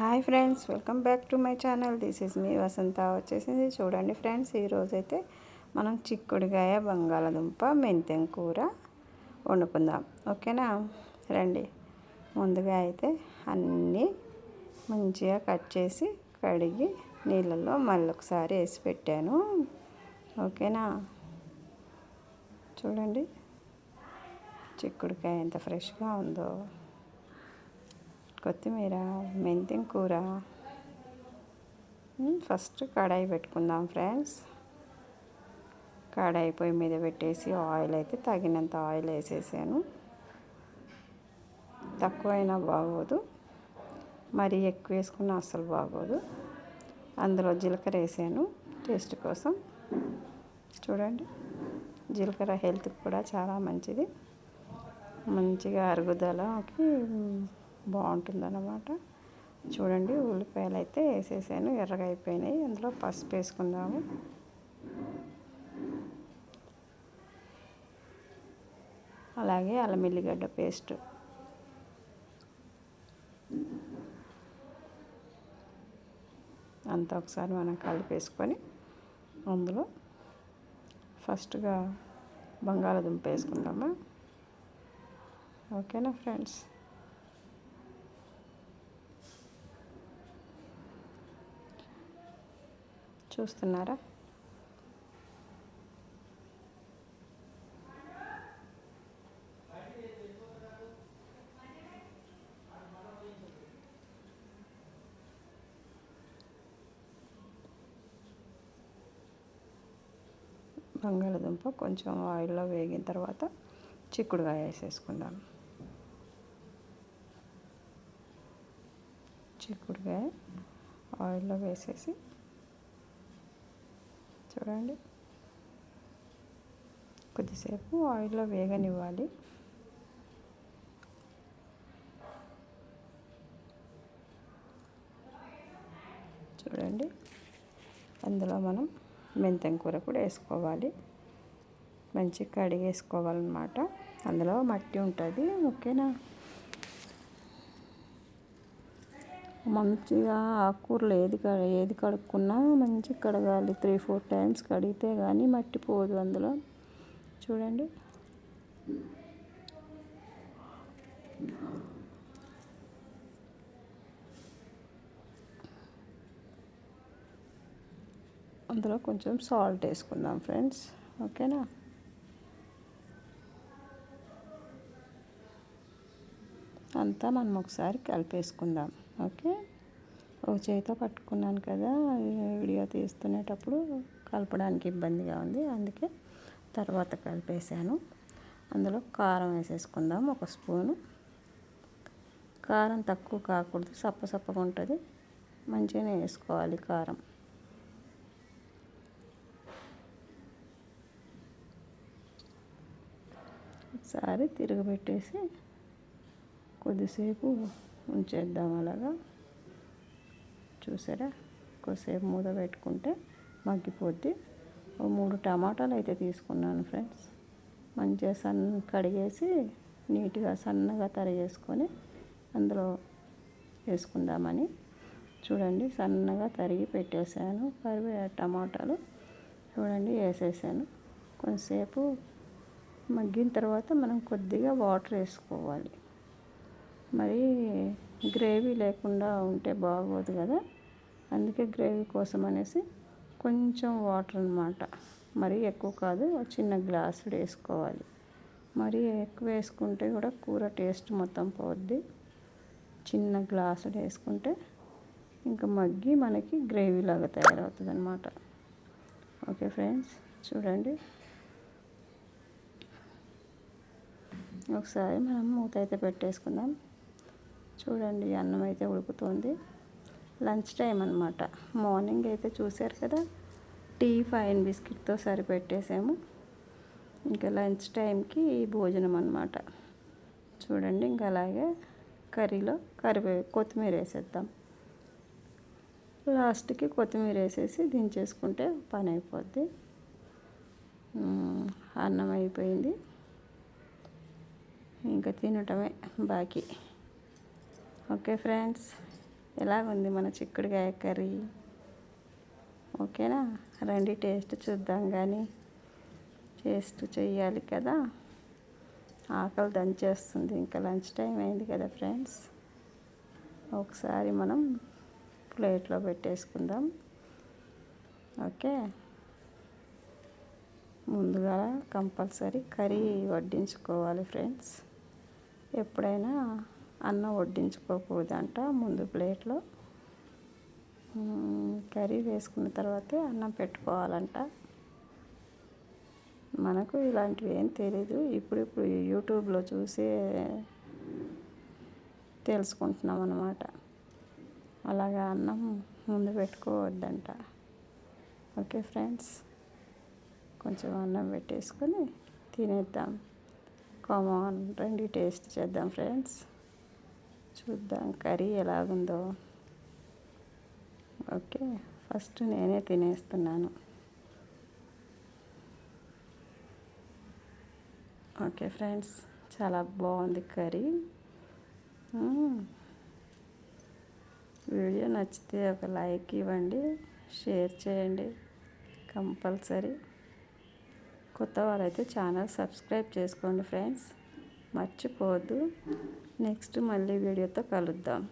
Hi friends welcome back to my channel. This is me Vasantha. వచ్చేసింది చూడండి friends ఈరోజైతే మనం చిక్కుడుగాయ బంగాళదుంప మెంతెం కూర వండుకుందాం. ఓకేనా? రండి. ముందుగా అయితే అన్నీ మంచిగా కట్ చేసి కడిగి నీళ్ళల్లో మళ్ళీ ఒకసారి వేసి పెట్టాను. ఓకేనా? చూడండి. చిక్కుడుకాయ ఎంత ఫ్రెష్గా ఉందో. కొత్తిమీర మెంతిం కూర. ఫస్ట్ కడాయి పెట్టుకుందాం ఫ్రెండ్స్. కడాయి పొయ్యి మీద పెట్టేసి ఆయిల్ అయితే తగినంత ఆయిల్ వేసేసాను. తక్కువైనా బాగోదు. మరి ఎక్కువ వేసుకున్న అస్సలు బాగోదు. అందులో జీలకర్ర వేసాను టేస్ట్ కోసం. చూడండి జీలకర్ర హెల్త్కి కూడా చాలా మంచిది. మంచిగా అరుగుదలకి బాగుంటుందన్నమాట. చూడండి ఉల్లిపాయలు అయితే వేసేసాను ఎర్రగా అయిపోయినాయి. అందులో పసుపు వేసుకుందాము. అలాగే అల్లం ఎల్లిగడ్డ పేస్ట్. అంతా ఒకసారి మనం కలిపేసుకొని అందులో ఫస్ట్గా బంగాళదుంప వేసుకుందామా? ఓకేనా ఫ్రెండ్స్? చూస్తున్నారా? బంగాళదుంప కొంచెం ఆయిల్లో వేగిన తర్వాత చిక్కుడుకాయ వేసేసుకుందాం. చిక్కుడుకాయ ఆయిల్లో వేసేసి చూడండి. కొద్దిసేపు ఆయిల్లో వేగనివ్వాలి. చూడండి. అందులో మనం మెంతం కూర కూడా వేసుకోవాలి. మంచి కడిగేసుకోవాలన్నమాట. అందులో మట్టి ఉంటుంది. ఓకేనా మంచిగా ఆకుకూరలు ఏది ఏది కడుక్కున్నా మంచిగా కడగాలి. త్రీ ఫోర్ టైమ్స్ కడిగితే కానీ మట్టి పోదు అందులో. చూడండి. అందులో కొంచెం సాల్ట్ వేసుకుందాం ఫ్రెండ్స్. ఓకేనా? అంతా మనం ఒకసారి కలిపేసుకుందాం. ఓకే. ఒక చేయితో పట్టుకున్నాను కదా వీడియో తీస్తునేటప్పుడు కలపడానికి ఇబ్బందిగా ఉంది అందుకే తర్వాత కలిపేసాను అందులో కారం వేసేసుకుందాం ఒక స్పూను. కారం తక్కువ కాకూడదు సప్ప సప్పగా ఉంటుంది మంచిగానే వేసుకోవాలి కారం. ఒకసారి తిరగబెట్టేసి కొద్దిసేపు ఉంచేద్దాం అలాగా. చూసారా? కొద్దిసేపు మూత పెట్టుకుంటే మగ్గిపోద్ది. ఓ మూడు టమాటాలు అయితే తీసుకున్నాను ఫ్రెండ్స్. మంచిగా సన్న కడిగేసి నీట్గా సన్నగా తరిగేసుకొని అందులో వేసుకుందామని. చూడండి సన్నగా తరిగి పెట్టేశాను కరివే టమాటాలు చూడండి వేసేసాను. కొంతసేపు మగ్గిన తర్వాత మనం కొద్దిగా వాటర్ వేసుకోవాలి. మరి గ్రేవీ లేకుండా ఉంటే బాగోదు కదా. అందుకే గ్రేవీ కోసం అనేసి కొంచెం వాటర్ అనమాట మరీ ఎక్కువ కాదు చిన్న గ్లాసుడు వేసుకోవాలి. మరీ ఎక్కువ వేసుకుంటే కూడా కూర టేస్ట్ మొత్తం పోద్ది. చిన్న గ్లాసుడు వేసుకుంటే ఇంకా మగ్గి మనకి గ్రేవీ లాగా తయారవుతుంది అనమాట ఓకే ఫ్రెండ్స్ చూడండి. ఒకసారి మనం మూత అయితే పెట్టేసుకుందాం. చూడండి అన్నం అయితే ఉడుకుతోంది. లంచ్ టైం అనమాట మార్నింగ్ అయితే చూశారు కదా టీ ఫైన్ బిస్కెట్తో సరిపెట్టేసాము. ఇంకా లంచ్ టైంకి భోజనం అనమాట చూడండి ఇంకా అలాగే కర్రీలో కరివే కొత్తిమీర వేసేద్దాం. లాస్ట్కి కొత్తిమీర వేసేసి దించేసుకుంటే పని అయిపోద్ది. అన్నం అయిపోయింది. ఇంకా తినటమే బాకీ. ఓకే ఫ్రెండ్స్ ఎలాగుంది మన చిక్కుడుకాయ కర్రీ? ఓకేనా? రండి టేస్ట్ చూద్దాం కానీ టేస్ట్ చేయాలి కదా. ఆకలి దంచేస్తుంది ఇంకా లంచ్ టైం అయింది కదా ఫ్రెండ్స్. ఒకసారి మనం ప్లేట్లో పెట్టేసుకుందాం. ఓకే? ముందుగా కంపల్సరీ కర్రీ వడ్డించుకోవాలి ఫ్రెండ్స్. ఎప్పుడైనా అన్నం వడ్డించుకోకూడదంట ముందు ప్లేట్లో. కర్రీ వేసుకున్న తర్వాతే అన్నం పెట్టుకోవాలంట. మనకు ఇలాంటివి ఏం తెలీదు. ఇప్పుడు ఇప్పుడు యూట్యూబ్లో చూసే తెలుసుకుంటున్నాం అన్నమాట. అలాగా అన్నం ముందు పెట్టుకోవద్దంట. ఓకే ఫ్రెండ్స్ కొంచెం అన్నం పెట్టేసుకొని తినేద్దాం. కామన్ రండి టేస్ట్ చేద్దాం ఫ్రెండ్స్. చూద్దాం. కర్రీ ఎలాగుందో. ఓకే ఫస్ట్ నేనే తినేస్తున్నాను. ఓకే ఫ్రెండ్స్ చాలా బాగుంది కర్రీ. వీడియో నచ్చితే ఒక లైక్ ఇవ్వండి షేర్ చేయండి కంపల్సరీ. కొత్త వాళ్ళైతే ఛానల్ సబ్స్క్రైబ్ చేసుకోండి ఫ్రెండ్స్. మర్చిపోవద్దు. నెక్స్ట్ మళ్ళీ వీడియోతో కలుద్దాం.